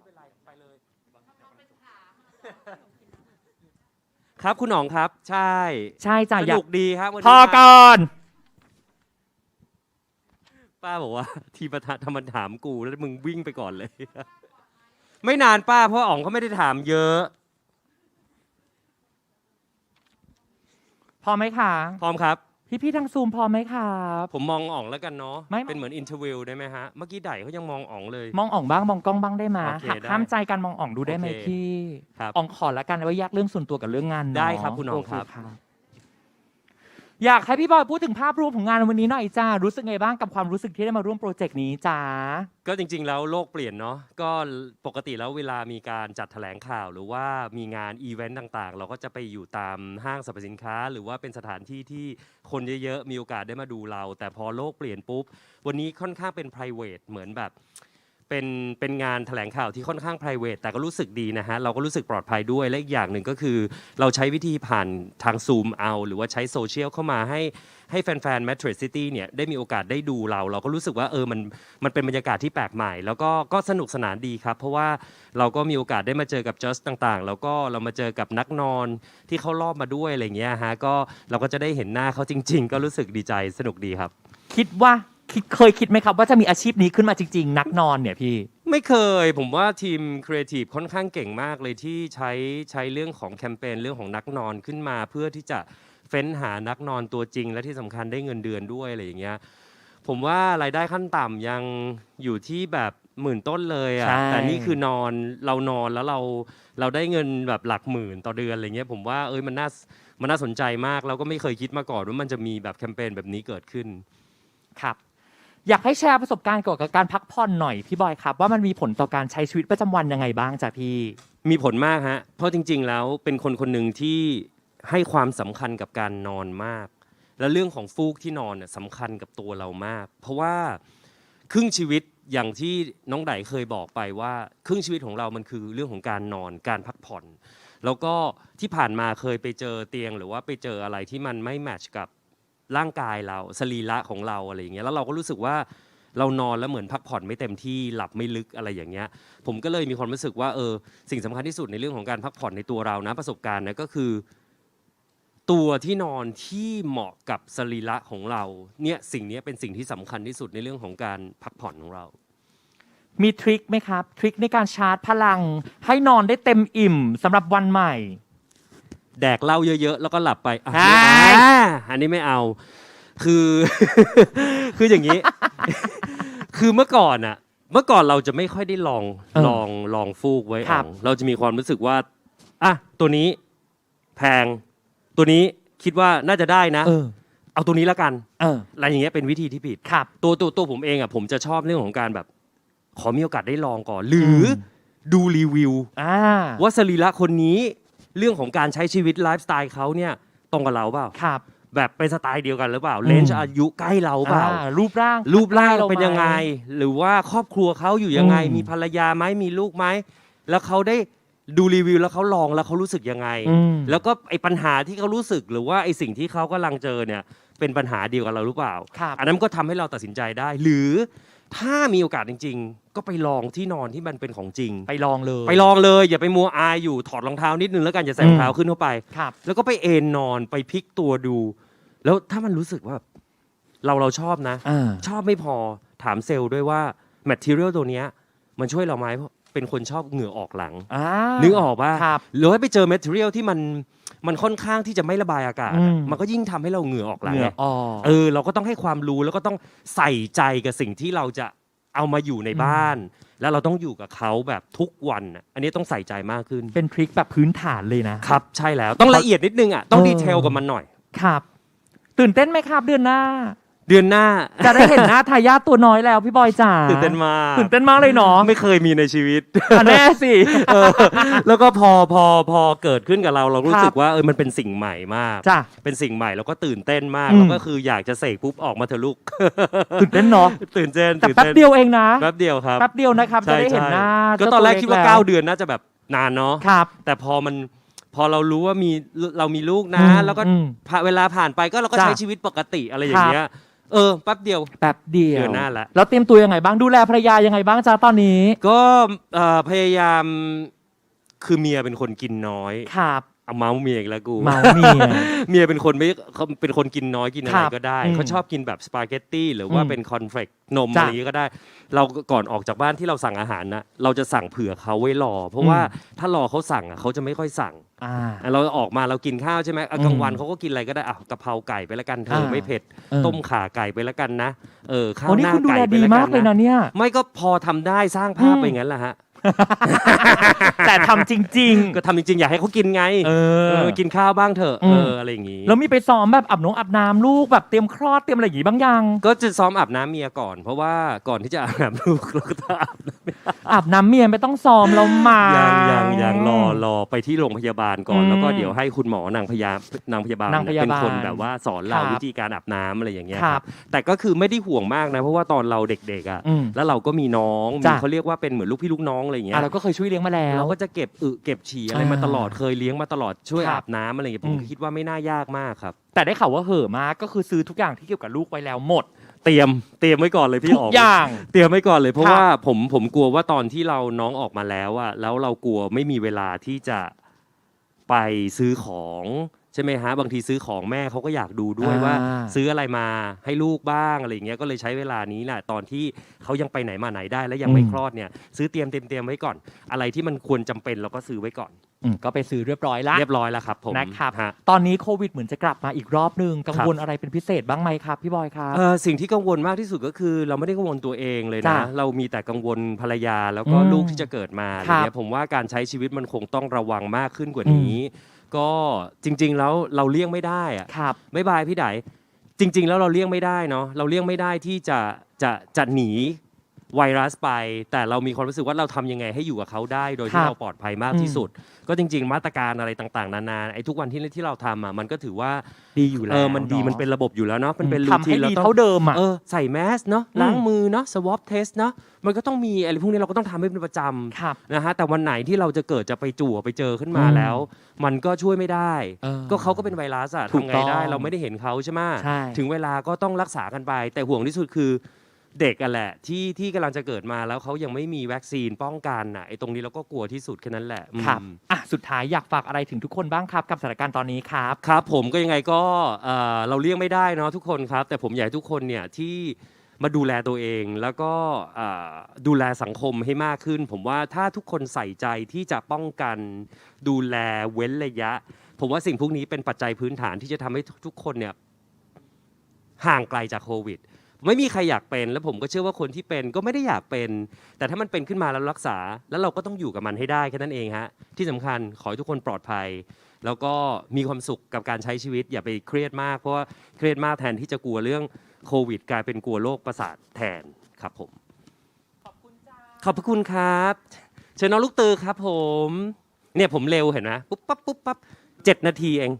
ไม่เป็นไรไปเลย ครับคุณหนองครับ ใช่ใช่จ้ะสอยานุกกดีครับวันพนี้อก่อน ป้าบอกว่า ทีประธานทำมันถามกูแล้วมึงวิ่งไปก่อนเลย ไม่นานป้าเพราะอ๋องเขาไม่ได้ถามเยอะ พอไหมคะพร้อมครับ พี่พี่ๆทางซูมพอไหมครับ ผมมองอ๋องแล้วกันเนาะ ไม่ เป็นเหมือนอินเทอร์วิวได้ไหมฮะ เมื่อกี้ไดเขายังมองอ๋องเลย มองอ่องบ้างมองกล้องบ้างได้ไหมโอเคหักได้ห้ามใจกันมองอ่องดูได้ไหมโอเคพี่ครับอ่องขอละกันว่าแยกเรื่องส่วนตัวกับเรื่องงานเนาะได้ครับคุณอ่องโเครับ อยากให้พี่บอยพูดถึงภาพรวมของงานวันนี้หน่อยจ้า รู้สึกไงบ้างกับความรู้สึกที่ได้มาร่วมโปรเจกต์นี้จ้า ก็จริง ๆ แล้วโลกเปลี่ยนเนาะก็ปกติแล้วเวลามีการจัดแถลงข่าว หรือว่ามีงานอีเวนต์ต่างๆ เราก็จะไปอยู่ตามห้างสรรพสินค้า หรือว่าเป็นสถานที่ที่คนเยอะๆมีโอกาสได้มาดูเรา แต่พอโลกเปลี่ยนปุ๊บ วันนี้ค่อนข้างเป็น p r i v a t เหมือนแบบ เป็นเป็นงานแถลงข่าวที่ค่อนข้าง p r i v a t แต่ก็รู้สึกดีนะฮะ เราก็รู้สึกปลอดภัยด้วย และอีกอย่างหนึ่งก็คือ เราใช้วิธีผ่านทางซูมเอา หรือว่าใช้โซเชียลเข้ามาให้ให้แฟนๆ Metro City เนี่ยได้มีโอกาสได้ดูเรา เราก็รู้สึกว่าเออมันมันเป็นบรรยากาศที่แปลกใหม่ แล้วก็ก็สนุกสนานดีครับ เพราะว่าเราก็มีโอกาสได้มาเจอกับ Just ต่างๆ แล้วก็เรามาเจอกับนักนอนที่เขารอบมาด้วยอะไรเงี้ยฮะก็เราก็จะได้เห็นหน้าเขาจริง ๆ ก็รู้สึกดีใจสนุกดีครับ คิดว่า คิดเคยคิดไหมครับว่าจะมีอาชีพนี้ขึ้นมาจริง ๆ นักนอนเนี่ยพี่ ไม่เคย ผมว่าทีมครีเอทีฟค่อนข้างเก่งมากเลยที่ใช้ใช้เรื่องของแคมเปญเรื่องของนักนอนขึ้นมา เพื่อที่จะเฟ้นหานักนอนตัวจริง และที่สำคัญได้เงินเดือนด้วยอะไรอย่างเงี้ยผมว่ารายได้ขั้นต่ำยังอยู่ที่แบบหมื่นต้นเลยอะใช่ แต่นี่คือนอนเรานอนแล้วเราเราได้เงินแบบหลักหมื่นต่อเดือนอะไรเงี้ยผมว่าเอ้ยมันน่ามันน่าสนใจมากเราก็ไม่เคยคิดมาก่อนว่ามันจะมีแบบแคมเปญแบบนี้เกิดขึ้น ครับ อยากให้แชร์ประสบการณ์เกี่ยวกับการพักผ่อนหน่อยพี่บอยครับ ว่ามันมีผลต่อการใช้ชีวิตประจำวันยังไงบ้างจ้ะพี่ มีผลมากฮะ เพราะจริง ๆ แล้วเป็นคนคนหนึ่งที่ให้ความสำคัญกับการนอนมาก และเรื่องของฟูกที่นอนน่ะสำคัญกับตัวเรามาก เพราะว่าครึ่งชีวิตอย่างที่น้องไดเคยบอกไปว่า ครึ่งชีวิตของเรามันคือเรื่องของการนอนการพักผ่อน แล้วก็ที่ผ่านมาเคยไปเจอเตียงหรือว่าไปเจออะไรที่มันไม่แมทช์กับ ร่างกายเราสรีระของเราอะไรอย่างเงี้ยแล้วเราก็รู้สึกว่าเรานอนแล้วเหมือนพักผ่อนไม่เต็มที่หลับไม่ลึกอะไรอย่างเงี้ย ผมก็เลยมีความรู้สึกว่าเออสิ่งสำคัญที่สุดในเรื่องของการพักผ่อนในตัวเรานะประสบการณ์นะก็คือ ตัวที่นอนที่เหมาะกับสรีระของเราเนี่ยสิ่งเนี้ยเป็นสิ่งที่สำคัญที่สุดในเรื่องของการพักผ่อนของเรา มีทริคไหมครับ ทริคในการชาร์จพลังให้นอนได้เต็มอิ่มสำหรับวันใหม่ แดกเหล้าเยอะๆ แล้วก็หลับไปอะใช่ไม่เอาอะอันนี้ไม่เอา คือ คืออย่างนี้ คือเมื่อก่อนอะเมื่อก่อนเราจะไม่ค่อยได้ลองเออลองลองฟูกไว้ครัอ่อบ งเราจะมีความรู้สึกว่าอะตัวนี้แพง ตัวนี้คิดว่าน่าจะได้นะ เออ เอาตัวนี้ละกันเออ อะไรอย่างเงี้ยเป็นวิธีที่ผิด ครับ ตัวตัวตัวผมเองอะผมจะชอบเรื่องของการแบบ ขอมีโอกาสได้ลองก่อน หรืออมดูรีวิว อ่า ว่าสรีระคนนี้ เรื่องของการใช้ชีวิตไลฟ์สไตล์เขาเนี่ยตรงกับเราเปล่า ครับ แบบเป็นสไตล์เดียวกันหรือเปล่าอืมเลนจ์อายุใกล้เราเปล่า อ่ารูปร่างรูปร่างใกล้เป็นยังไงหมหรือว่าครอบครัวเขาอยู่ยังไง อืมมีภรรยาไหมมีลูกไหม แล้วเขาได้ดูรีวิวแล้วเขาลองแล้วเขารู้สึกยังไง อืม แล้วก็ไอ้ปัญหาที่เขารู้สึกหรือว่าไอ้สิ่งที่เขากำลังเจอเนี่ย เป็นปัญหาเดียวกับเราหรือเปล่า ครับอันนั้นก็ทำให้เราตัดสินใจได้ หรือถ้ามีโอกาสจริง ๆ ก็ไปลองที่นอนที่มันเป็นของจริง ไปลองเลย ไปลองเลยอย่าไปมัวอายอยู่ถอดรองเท้านิดนึงแล้วกันอย่าใส่รองเท้าขึ้นเข้าไป ครับ แล้วก็ไปเอนนอนไปพลิกตัวดู แล้วถ้ามันรู้สึกว่าเราเราชอบนะ อ่า ชอบไม่พอถามเซลล์ด้วยว่า material ตัวเนี้ยมันช่วยเราไหม เพราะเป็นคนชอบเหงื่อออกหลัง อ่า นึกออกว่าครับหรือว่าไปเจอ material ที่มันมันค่อนข้างที่จะไม่ระบายอากาศอะอืม มันก็ยิ่งทำให้เราเหงื่อออกหลังเหงื่อไงออกเออ เราก็ต้องให้ความรู้แล้วก็ต้องใส่ใจกับสิ่งที่เราจะเอามาอยู่ในบ้าน แล้วเราต้องอยู่กับเขาแบบทุกวันอะอันนี้ต้องใส่ใจมากขึ้น เป็นทริคแบบพื้นฐานเลยนะ ครับ ใช่แล้วต้องละเอียดนิดนึงอะต้องเออ ดีเทลกับมันหน่อย ครับ ตื่นเต้นไหมครับเดือนหน้า เดือนหน้าจะได้เห็นหน้าทายาทตัวน้อยแล้วพี่บอยจ๋าตื่นเต้นมากตื่นเต้นมากเลยเนาะไม่เคยมีในชีวิตอะแน่สิเออแล้วก็พอพอพอเกิดขึ้นกับเราเรารู้ครับสึกว่าเออมันเป็นสิ่งใหม่มากจ้ะ เป็นสิ่งใหม่แล้วก็ตื่นเต้นมากอืม แล้วก็คืออยากจะเสกปุ๊บออกมาเถอะลูก ตื่นเต้นเนาะตื่นเต้นแต่ตื่นแป๊บต้นเดียวเองนะแป๊บเดียวครับแป๊บเดียวนะครับจะใช่ได้เห็นใช่หน้าก็ตอนแรกคิดว่าเจ้9ตัวล็เดือนน่าจะแบบนานเนาะ ครับ แต่พอมันพอเรารู้ว่ามีเรามีลูกนะ อืมแล้วก็อืมพาเวลาผ่านไปก็เราก็จ้ะใช้ชีวิตปกติอะไรอย่างเงี้ย เออแป๊บเดียว แป๊บเดียวเดือนหน้าละ แล้วเตรียมตัวยังไงบ้างดูแลภรรยายังไงบ้างจ้าตอนนี้ ก็เอ่อพยายามคือเมียเป็นคนกินน้อย ครับ เอาเมาส์เมียอีกแล้วกู เมาเมีย เมียเป็นคนไม่เขาเป็นคนกินน้อยกินอะคไรรับก็ได้อืมเขาชอบกินแบบสปาเกตตี้หรือว่าอืมเป็นคอนเฟลกนมจ้ะอะไรอย่างนี้ก็ได้ เราก่อนออกจากบ้านที่เราสั่งอาหารนะเราจะสั่งเผื่อเขาไว้รอ เพราะอืมว่าถ้ารอเขาสั่งอะเขาจะไม่ค่อยสั่งอ่า อะเราออกมาเรากินข้าวใช่ไหมอะอืมกลางวันเขาก็กินอะไรก็ได้อะกะเพราไก่ไปแล้วกันเธออ่าไม่เผ็ดเออ ต้มข่าไก่ไปแล้วกันนะเออข้าวโอ้นี่หน้าคุณดูไก่แลไปดีแล้วมากักนเลยนะนะเนี่ย ไม่ก็พอทำได้สร้างภาพอืม ไปอย่างนั้นแหละฮะ แต่ทำจริง ก็ทำจริงๆ อยากให้เขากินไงๆ เอเอออกินข้าวบ้างเถอะอืเอมออะไรอย่างงี้แล้วมีไปซ้อมแบบอาบน้องอาบน้ำลูกแบบเตรียมคลอดเตรียมอะไรอย่างงี้บ้างยัง ก็จะซ้อมอาบน้ำเมียก่อน เพราะว่าก่อนที่จะอาบน้ำลูกเราก็ต้องอาบน้ำ อาบน้ำเมียไม่ต้องซ้อมแล้วมา ยัยังยังรอรอไปที่โรงพยาบาลก่อนอืมแล้วก็เดี๋ยวให้คุณหมอนางพยานางพยาบาลนางพยาบาลเป็นคนแบบว่าสอนเราครับวิธีการอาบน้ำอะไรอย่างเงี้ยครับแต่ก็คือไม่ได้ห่วงมากนะเพราะว่าตอนเราเด็กๆอะอืมแล้วเราก็มีน้องมีจ้ะ เขาเรียกว่าเป็นเหมือนลูกพี่ลูกน้องอะไรอย่างเงี้อะย เราก็เคยช่วยเลี้ยงมาแล้ว เราก็จะเก็บอึเก็บฉี่อะไรมาอ่าตลอดเคยเลี้ยงมาตลอดช่วยครับอาบน้ำอะไรอย่างเงี้ยผมอืม คิดว่าไม่น่ายากมากครับ แต่ได้ข่าวว่าเหอะมากก็คือซื้อทุกอย่างที่เกี่ยวกับลูกไว้แล้วหมด เตรียมเตรียมไว้ก่อนเลยพี่ทุกออกอย่าง เตรียมไว้ก่อนเลย เพราะครับว่าผมผมกลัวว่าตอนที่เราน้องออกมาแล้วอะแล้วเรากลัวไม่มีเวลาที่จะไปซื้อของ ใช่ไหมฮะบางทีซื้อของแม่เขาก็อยากดูด้วยว่า ซื้ออะไรมาให้ลูกบ้างอะไรอย่างเงี้ยก็เลยใช้เวลานี้แหละตอนที่เขายังไปไหนมาไหนได้แล้วยังไม่คลอดเนี่ยซื้อเตรียมเตรียมเตรียมไว้ก่อน อะไรที่มันควรจำเป็นเราก็ซื้อไว้ก่อนอืมก็ไปซื้อเรียบร้อยละ เรียบร้อยแล้วครับผมนะครับ ฮะ ตอนนี้โควิดเหมือนจะกลับมาอีกรอบนึง กังครับวลอะไรเป็นพิเศษบ้างไหมครับ พี่บอยครับ เออสิ่งที่กังวลมากที่สุดก็คือ เราไม่ได้กังวลตัวเองเลยจ้ะนะเรามีแต่กังวลภรรยาแล้วก็อืมลูกที่จะเกิดมาอะไรครับเงี้ยผมว่าการใช้ชีวิตมันคงต้องระวังมากขึ้นกว่านี้ ก็จริง ๆ แล้วเราเลี่ยงไม่ได้อะครับ ไม่บายพี่ไดจริง ๆ แล้วเราเลี่ยงไม่ได้เนาะเราเลี่ยงไม่ได้ที่จะจะจะหนี ไวรัสไป แต่เรามีความรู้สึกว่าเราทำยังไงให้อยู่กับเขาได้ โดยคที่รับเราปลอดภัยมากอืมที่สุด ก็จริง ๆ มาตรการอะไรต่างๆ นานาไอ้ทุกวันที่ที่เราทำอะมันก็ถือว่าดีอยู่แล้วเออมันดีาะมันเป็นระบบอยู่แล้วเนาะมันเป็นรูทำทีให้นเราดีต้องเท่าเดิมอะ เออใส่แมสเนาะอืม ล้างมือเนาะสวอปเทสเนาะมันก็ต้องมีอะไรพวกนี้เราก็ต้องทำให้เป็นประจครับำนะฮะแต่วันไหนที่เราจะเกิดจะไปจั่วไปเจอขึ้นมาอืมแล้ว มันก็ช่วยไม่ได้ เออก็เขาก็เป็นไวรัสอะถูกทำไงต้องได้เราไม่ได้เห็นเขาใช่ไหมใช่ ถึงเวลาก็ต้องรักษากันไป แต่ห่วงที่สุดคือ เด็กอะแหละที่ที่กำลังจะเกิดมาแล้วเขายังไม่มีวัคซีนป้องกันอะไอ้ตรงนี้เราก็กลัวที่สุดแค่นั้นแหละอืม ครับอะสุดท้ายอยากฝากอะไรถึงทุกคนบ้างครับ กับสถานการณ์ตอนนี้ครับ ครับผมก็ยังไงก็เอ่อเราเลี่ยงไม่ได้เนาะทุกคนครับ แต่ผมอยากให้ทุกคนเนี่ยที่มาดูแลตัวเองแล้วก็เอ่อดูแลสังคมให้มากขึ้น ผมว่าถ้าทุกคนใส่ใจที่จะป้องกัน ดูแลเว้นระยะ ผมว่าสิ่งพวกนี้เป็นปัจจัยพื้นฐานที่จะทำให้ทุกๆคนเนี่ยห่างไกลจากโควิด ไม่มีใครอยากเป็น แล้วผมก็เชื่อว่าคนที่เป็นก็ไม่ได้อยากเป็น แต่ถ้ามันเป็นขึ้นมาแล้วรักษา แล้วเราก็ต้องอยู่กับมันให้ได้แค่นั้นเองฮะที่สำคัญขอให้ทุกคนปลอดภัย แล้วก็มีความสุขกับการใช้ชีวิต อย่าไปเครียดมากเพราะว่าเครียดมากแทนที่จะกลัวเรื่องโควิด กลายเป็นกลัวโรคประสาทแทนครับผมขอบคุณจ้าขอบพระคุณครับเชิญน้องลูกตือครับผมเนี่ยผมเร็วเห็นไหมปุ๊บปั๊บปุ๊บปั๊บเจ็ดนาทีเอง